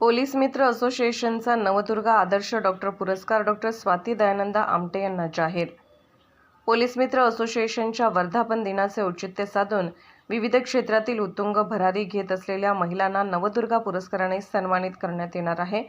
Police मित्र असोसिएशनचा नवदुर्गा आदर्श डॉक्टर पुरस्कार डॉक्टर स्वाती दयानंदा आमटे यांना जाहीर. पोलीस मित्र असोसिएशनच्या वर्धापन दिनाचे औचित्य साधून विविध क्षेत्रातील उत्तुंग भरारी घेत असलेल्या महिलांना नवदुर्गा पुरस्काराने सन्मानित करण्यात येणार आहे.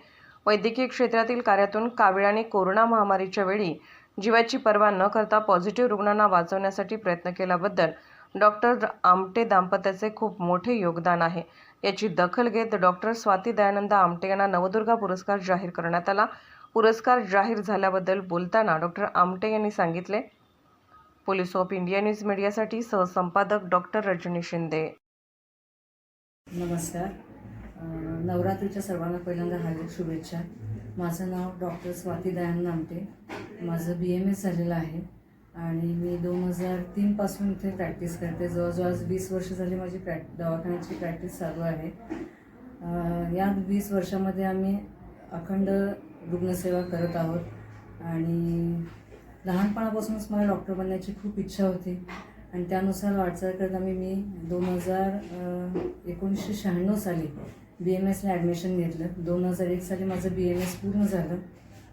वैद्यकीय क्षेत्रातील कार्यातून कावीळ आणि कोरोना महामारीच्या वेळी जीवाची पर्वा न करता पॉझिटिव्ह रुग्णांना वाचवण्यासाठी प्रयत्न केल्याबद्दल डॉक्टर आमटे दाम्पत्याचे खूप मोठे योगदान आहे. याची दखल घेत डॉक्टर स्वाती दयानंद आमटे यांना नवदुर्गा पुरस्कार जाहीर करण्यात आला. पुरस्कार जाहीर झाल्याबद्दल बोलताना डॉक्टर आमटे यांनी सांगितले पोलीस ऑफ इंडिया न्यूज मीडियासाठी सहसंपादक डॉक्टर रजनी शिंदे. नमस्कार. नवरात्रीच्या सर्वांना पहिल्यांदा हार्दिक शुभेच्छा. माझं नाव डॉक्टर स्वाती दयानंद आमटे. माझं बी एम एस झालेलं आहे. आणि मी दोन हजार तीनपासून इथे प्रॅक्टिस करते. जवळजवळ आज वीस वर्ष झाली माझी प्रॅक् दवाखान्याची प्रॅक्टिस चालू आहे. या वीस वर्षामध्ये आम्ही अखंड रुग्णसेवा करत आहोत. आणि लहानपणापासूनच मला डॉक्टर बनण्याची खूप इच्छा होती. आणि त्यानुसार वाटचाल करत आम्ही मी दोन हजार एकोणीसशे शहाण्णव साली बी एम एसला ॲडमिशन घेतलं. दोन हजार एक साली माझं बी एम एस पूर्ण झालं.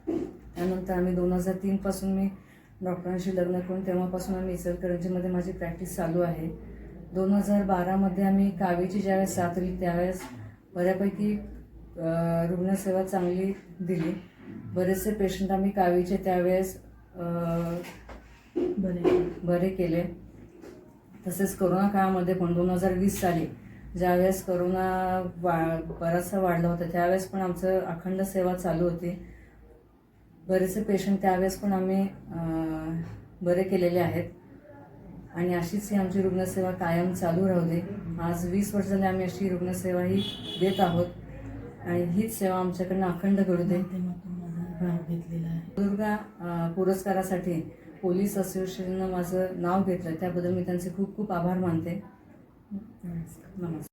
त्यानंतर आम्ही दोन हजार तीनपासून मी डॉक्टरांशी लग्न करून तेव्हापासून आम्ही इचलकरंजीमध्ये माझी प्रॅक्टिस चालू आहे. दोन हजार बारामध्ये आम्ही कावेची ज्यावेळेस साथ त्यावेळेस बऱ्यापैकी रुग्णसेवा चांगली दिली. बरेचसे पेशंट आम्ही कावीचे त्यावेळेस बरे. बरे केले. तसेच करोना काळामध्ये पण दोन हजार वीस साली ज्यावेळेस करोना वा बराचसा वाढला होता त्यावेळेस पण आमचं अखंड सेवा चालू होती. बरेचसे पेशंट त्यावेळेस पण आम्ही बरे केलेले आहेत. आणि अशीच ही आमची रुग्णसेवा कायम चालू राहू दे. आज वीस वर्ष झाली आम्ही अशी रुग्णसेवा ही देत आहोत. आणि हीच सेवा आमच्याकडनं अखंड घडू दे. दुर्गा पुरस्कारासाठी पोलीस असोसिएशननं माझं नाव घेतलं त्याबद्दल मी त्यांचे खूप खूप आभार मानते. नमस्कार.